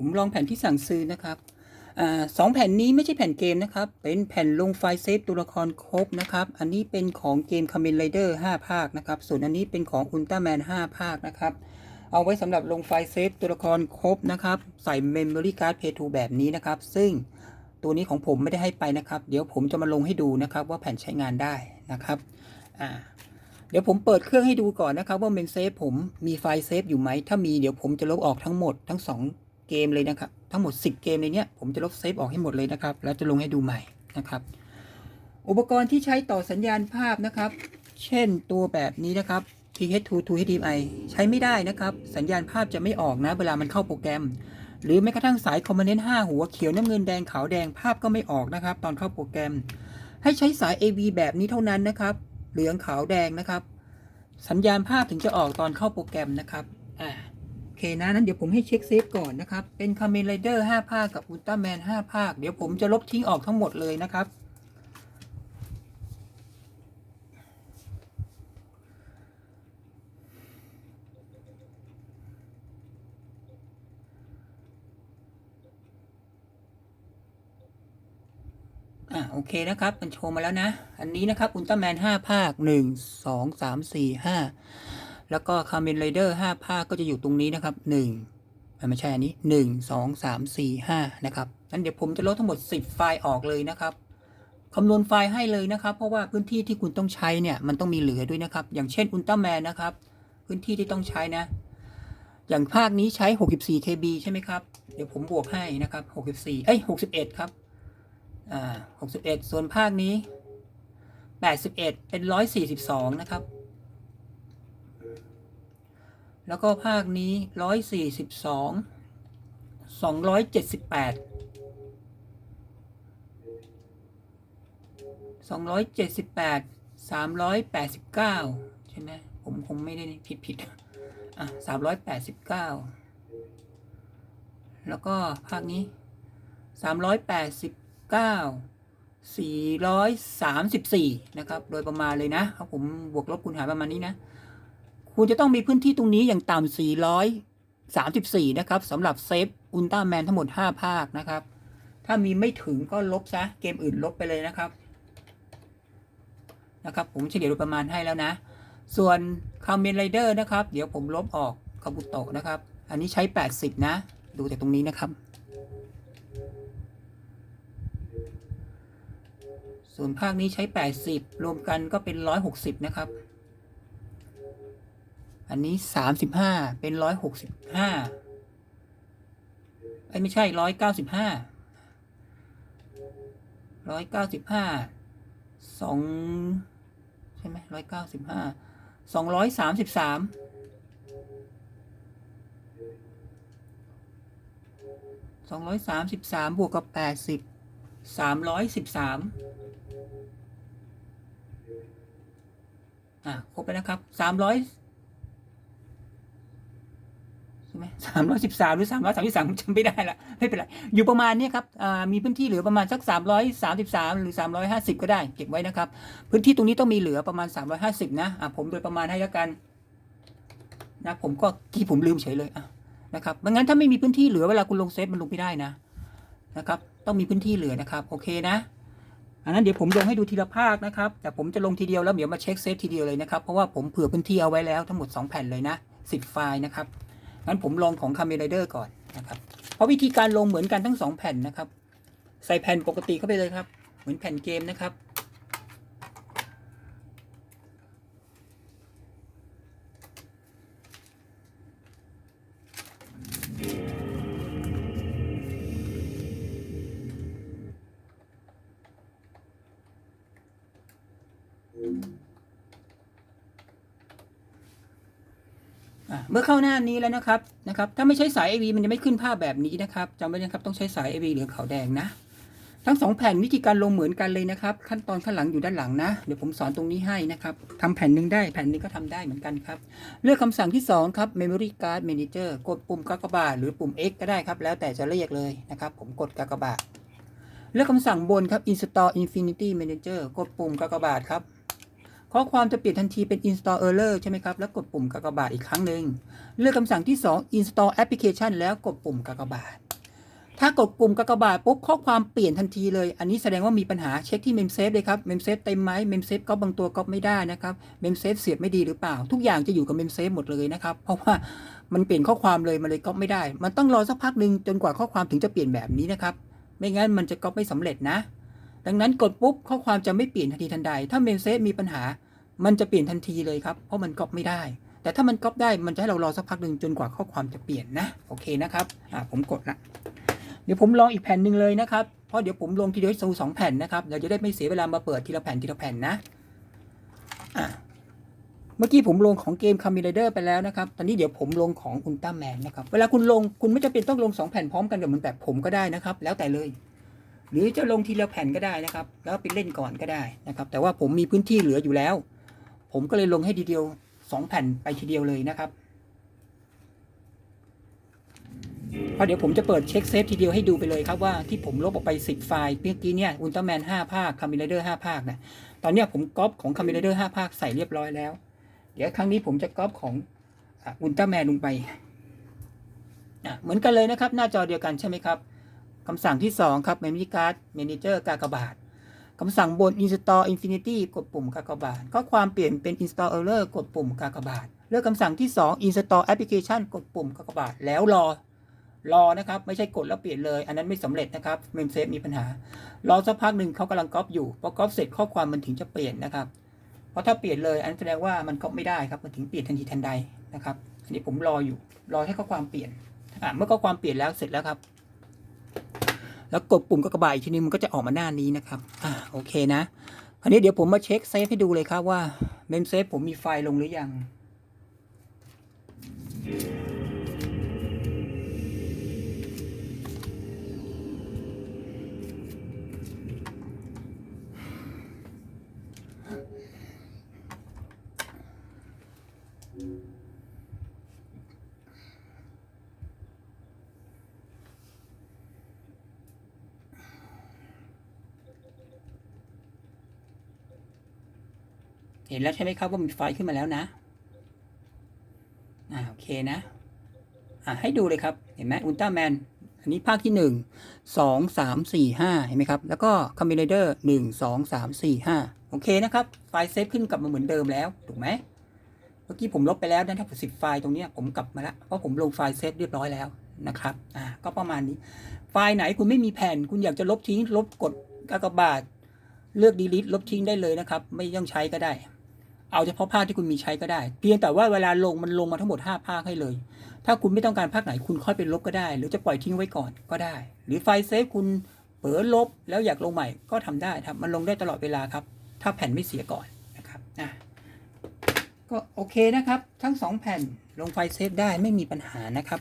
ผมลองแผ่นที่สั่งซื้อนะครับอสองแผ่นนี้ไม่ใช่แผ่นเกมนะครับ เป็นแผ่นลงไฟล์เซฟตัวละครครบนะครับ อันนี้เป็นของเกม Kamen Rider 5ภาคนะครับ ส่วนอันนี้เป็นของ Ultraman 5ภาคนะครับ เอาไว้สำหรับลงไฟล์เซฟตัวละครครบนะครับ ใส่ Memory Card Play 2แบบนี้นะครับ ซึ่งตัวนี้ของผมไม่ได้ให้ไปนะครับ เดี๋ยวผมจะมาลงให้ดูนะครับว่าแผ่นใช้งานได้นะครับอ่าเดี๋ยวผมเปิดเครื่องให้ดูก่อนนะครับว่าเมนเซฟผมมีไฟล์เซฟอยู่ไหม ถ้ามีเดี๋ยวผมจะลบออกทั้งหมดทั้ง 2 เกมเลยนะครับ ทั้งหมด 10 เกมในเนี้ยผมจะลบเซฟออกให้หมดเลยนะครับ แล้วจะลงให้ดูใหม่นะครับ อุปกรณ์ที่ใช้ต่อสัญญาณภาพนะครับ เช่นตัวแบบนี้นะครับ TH2 to HDMI ใช้ไม่ได้นะครับ สัญญาณภาพจะไม่ออกนะ เวลามันเข้าโปรแกรม หรือแม้กระทั่งสายคอมมานเนนต์5หัวเขียวน้ำเงินแดงขาวแดงภาพก็ไม่ออกนะครับ ตอนเข้าโปรแกรม ให้ใช้สาย AV แบบนี้เท่านั้นนะครับ เหลืองขาวแดงนะครับ สัญญาณภาพถึงจะออกตอนเข้าโปรแกรมนะครับอ่า เคนะนั้นเดี๋ยวผมให้เช็คเซฟก่อนนะครับ เป็น Kamen Rider 5ภาคกับ Ultraman 5ภาค เดี๋ยวผมจะลบทิ้งออกทั้งหมดเลยนะครับ อะโอเคนะครับ มันโชว์มาแล้วนะ อันนี้นะครับอุลตร้าแมน5ภาค1 2 3 4 5แล้วก็คา m เมน ไรเดอร์5ภาคก็จะอยู่ตรงนี้นะครับ1อะไม่ใช่อันนี้ 1 2 3 4 5 นะครับงั้นเดี๋ยวผมจะลดทั้งหมด 10 ไฟล์ออกเลยนะครับคำนวณไฟล์ให้เลยนะครับ เพราะว่าพื้นที่ที่คุณต้องใช้เนี่ยมันต้องมีเหลือด้วยนะครับ อย่างเช่นอุลตร้าแมนนะครับ พื้นที่ที่ต้องใช้นะ อย่างภาคนี้ใช้ 64 KB ใช่ไหมครับ เดี๋ยวผมบวกให้นะครับ 64 เอ้ย 61 ครับ อ่าหกสิบเอ็ดส่วนภาคนี้แปดสิบเอ็ดเป็นร้อยสี่สิบสองนะครับ แล้วก็ภาคนี้ร้อยสี่สิบสองสองร้อยเจ็ดสิบแปดสองร้อยเจ็ดสิบแปดสามร้อยแปดสิบเก้าใช่ไหมผมคงไม่ได้ผิดผิดอะสามร้อยแปดสิบเก้าแล้วก็ภาคนี้สามร้อยแปดสิบ9 434 นะครับ โดยประมาณเลยนะ ครับผมบวกลบคูณหารประมาณนี้นะ คุณจะต้องมีพื้นที่ตรงนี้อย่างต่ำ434 นะครับสำหรับเซฟอุลตร้าแมนทั้งหมด 5 ภาคนะครับ ถ้ามีไม่ถึงก็ลบซะ เกมอื่นลบไปเลยนะครับ นะครับ ผมเฉลี่ยโดยประมาณให้แล้วนะ ส่วนคาเมนไรเดอร์นะครับ เดี๋ยวผมลบออกคาบุโตะนะครับ อันนี้ใช้ 80 นะ ดูแต่ตรงนี้นะครับส่วนภาคนี้ใช้ 80 รวมกันก็เป็น 160 นะครับ อันนี้35เป็น165ไอ้ไม่ใช่195 195 2ใช่ไหม195 233 233บสามบวกกับ80สามร้อยสิบสามอะครบแล้วนะครับสามร้อยใช่ ไหมสามร้อยสิบสามหรือสามร้อยสามสิบสามจำไม่ได้ละไม่เป็นไร อยู่ประมาณนี้ครับมีพื้นที่เหลือประมาณสักสามร้อยสามสิบสามหรือสามร้อยห้าสิบก็ได้เก็บไว้นะครับ พื้นที่ตรงนี้ต้องมีเหลือประมาณสามร้อยห้าสิบนะอะผมโดยประมาณให้แล้วกันนะผมก็ที่ผมลืมเฉยเลยอะนะครับไม่งั้นถ้าไม่มีพื้นที่เหลือเวลาคุณลงเซฟมันลงไม่ได้นะนะครับ ต้องมีพื้นที่เหลือนะครับโอเคนะอันนั้นเดี๋ยวผมลงให้ดูทีละภาคนะครับ แต่ผมจะลงทีเดียวแล้วเดี๋ยวมาเช็คเซฟทีเดียวเลยนะครับ เพราะว่าผมเผื่อพื้นที่เอาไว้แล้วทั้งหมด 2 แผ่นเลยนะ10ไฟล์นะครับ งั้นผมลงของ c a m e r a d e r ก่อนนะครับเพราะวิธีการลงเหมือนกันทั้ง2แผ่นนะครับ ใส่แผ่นปกติเข้าไปเลยครับ เหมือนแผ่นเกมนะครับอะ เมื่อเข้าหน้านี้แล้วนะครับนะครับ ถ้าไม่ใช้สาย AV มันจะไม่ขึ้นภาพแบบนี้นะครับจำไว้นะครับต้องใช้สาย AV หลือขาวแดงนะ ทั้งสองแผ่นวิธีการลงเหมือนกันเลยนะครับ ขั้นตอนข้างหลังอยู่ด้านหลังนะเดี๋ยวผมสอนตรงนี้ให้นะครับทำแผ่นหนึ่งได้แผ่นหนึงก็ทำได้เหมือนกันครับ เลือกคำสั่งที่ 2 ครับ Memory Card Manager กดปุ่มกากบาทหรือปุ่ม X ก็ได้ครับแล้วแต่จะเรียกเลยนะครับ ผมกดกากบาทเลือกคำสั่งบนครับ Install Infinity Manager กดปุ่มกากบาทครับ ข้อความจะเปลี่ยนทันทีเป็น install error ใช่ไหมครับ แล้วกดปุ่มกากบาทอีกครั้งหนึ่ง เลือกคำสั่งที่ 2 install application แล้วกดปุ่มกากบาท ถ้ากดปุ่มกากบาทปุ๊บข้อความเปลี่ยนทันทีเลย อันนี้แสดงว่ามีปัญหาเช็คที่เมมเซฟเลยครับเมมเซฟเต็มไหมเมมเซฟก็บางตัวก็ไม่ได้นะครับเมมเซฟเสียบไม่ดีหรือเปล่า ทุกอย่างจะอยู่กับเมมเซฟหมดเลยนะครับ เพราะว่ามันเปลี่ยนข้อความเลยมันเลยก็ไม่ได้ มันต้องรอสักพักหนึ่งจนกว่าข้อความถึงจะเปลี่ยนแบบนี้นะครับ ไม่งั้นมันจะก็ไม่สำเร็จนะ ดังนั้นกดปุ๊บข้อความจะไม่เปลี่ยนทันทีทันใด ถ้าเมมเซฟมีปัญหา มันจะเปลี่ยนทันทีเลยครับ เพราะมันก๊อปไม่ได้ แต่ถ้ามันก๊อปได้มันจะให้เรารอสักพักหนึ่งจนกว่าข้อความจะเปลี่ยนนะ โอเคนะครับ อ่าผมกดละ เดี๋ยวผมลองอีกแผ่นหนึ่งเลยนะครับ เพราะเดี๋ยวผมลงทีเดียวยซูสองแผ่นนะครับ เราจะได้ไม่เสียเวลามาเปิดทีละแผ่นทีละแผ่นนะ อะเมื่อกี้ผมลงของเกมคามิเลเดอร์ไปแล้วนะครับ ตอนนี้เดี๋ยวผมลงของอุลตร้าแมนนะครับ เวลาคุณลงคุณไม่จำเป็นต้องลงสองแผ่นพร้อมกันแบบเหมือนแบบผมก็ได้นะครับ แล้วแต่เลย หรือจะลงทีละแผ่นก็ได้นะครับ แล้วไปเล่นก่อนก็ได้นะครับ แต่ว่าผมมีพื้นที่เหลืออยู่แล้ว ผมก็เลยลงให้ทีเดียวสองแผ่นไปทีเดียวเลยนะครับเพราะเดี๋ยวผมจะเปิดเช็คเซฟทีเดียวให้ดูไปเลยครับว่าที่ผมลบออกไป 10 ไฟล์เมื่อกี้เนี่ยอุลตร้าแมน5ภาคคามิเลเดอร์5ภาคนะตอนเนี้ยผมก๊อปของคามิเลเดอร์5ภาคใส่เรียบร้อยแล้ว เดี๋ยวครั้งนี้ผมจะก๊อปของอุลตร้าแมนลงไปเหมือนกันเลยนะครับ หน้าจอเดียวกันใช่ไหมครับ คำสั่งที่ 2 ครับ Memory Card Manager กากบาทคำสั่งบน Install Infinity กดปุ่มกากบาทข้อความเปลี่ยนเป็น Install Error กดปุ่มกากบาทเลือกคำสั่งที่ 2 Install Application กดปุ่มกากบาทแล้วรอ รอนะครับ ไม่ใช่กดแล้วเปลี่ยนเลย อันนั้นไม่สำเร็จนะครับเมมเซฟมีปัญหา รอสักพักหนึ่งเขากำลังก๊อปอยู่พอก๊อปเสร็จข้อความมันถึงจะเปลี่ยนนะครับเพราะถ้าเปลี่ยนเลยอันนแสดงว่ามันก๊อปไม่ได้ครับมันถึงเปลี่ยนทันทีทันใดนะครับอันนี้ผมรออยู่รอให้ข้อความเปลี่ยนอะเมื่อข้อความเปลี่ยนแล้วเสร็จแล้วครับ แล้วกดปุ่มก็กบายอีกทีนึงมันก็จะออกมาหน้านี้นะครับอ่าโอเคนะ คราวนี้เดี๋ยวผมมาเช็คเซฟให้ดูเลยครับว่าเมมเซฟผมมีไฟล์ลงหรือยัง เห็นแล้วใช่ไหมครับว่ามีไฟขึ้นมาแล้วนะอ่าโอเคนะอ่าให้ดูเลยครับ เห็นไหมอุลตร้าแมนอันนี้ภาคที่หนึ่งสองสามสี่ห้าเห็นไหมครับ แล้วก็คอมบิเนเดอร์หนึ่งสองสามสี่ห้าโอเคนะครับ ไฟล์เซฟขึ้นกลับมาเหมือนเดิมแล้ว ถูกไหมเมื่อกี้ผมลบไปแล้วนะถ้าผมสิบไฟล์ตรงนี้ผมกลับมาแล้วเพราะผมลงไฟล์เซฟเรียบร้อยแล้วนะครับ อ่า ก็ประมาณนี้ ไฟล์ไหนคุณไม่มีแผ่น คุณอยากจะลบทิ้ง ลบกดกากบาท เลือก delete ลบทิ้งได้เลยนะครับ ไม่ต้องใช้ก็ได้ เอาเฉพาะภาคที่คุณมีใช้ก็ได้ เพียงแต่ว่าเวลาลงมันลงมาทั้งหมด 5 ภาคให้เลย ถ้าคุณไม่ต้องการภาคไหนคุณค่อยไปลบก็ได้ หรือจะปล่อยทิ้งไว้ก่อนก็ได้ หรือไฟล์เซฟคุณเผลอลบแล้วอยากลงใหม่ก็ทำได้ครับ มันลงได้ตลอดเวลาครับ ถ้าแผ่นไม่เสียก่อนนะครับอะก็โอเคนะครับ ทั้ง 2 แผ่นลงไฟล์เซฟได้ไม่มีปัญหานะครับ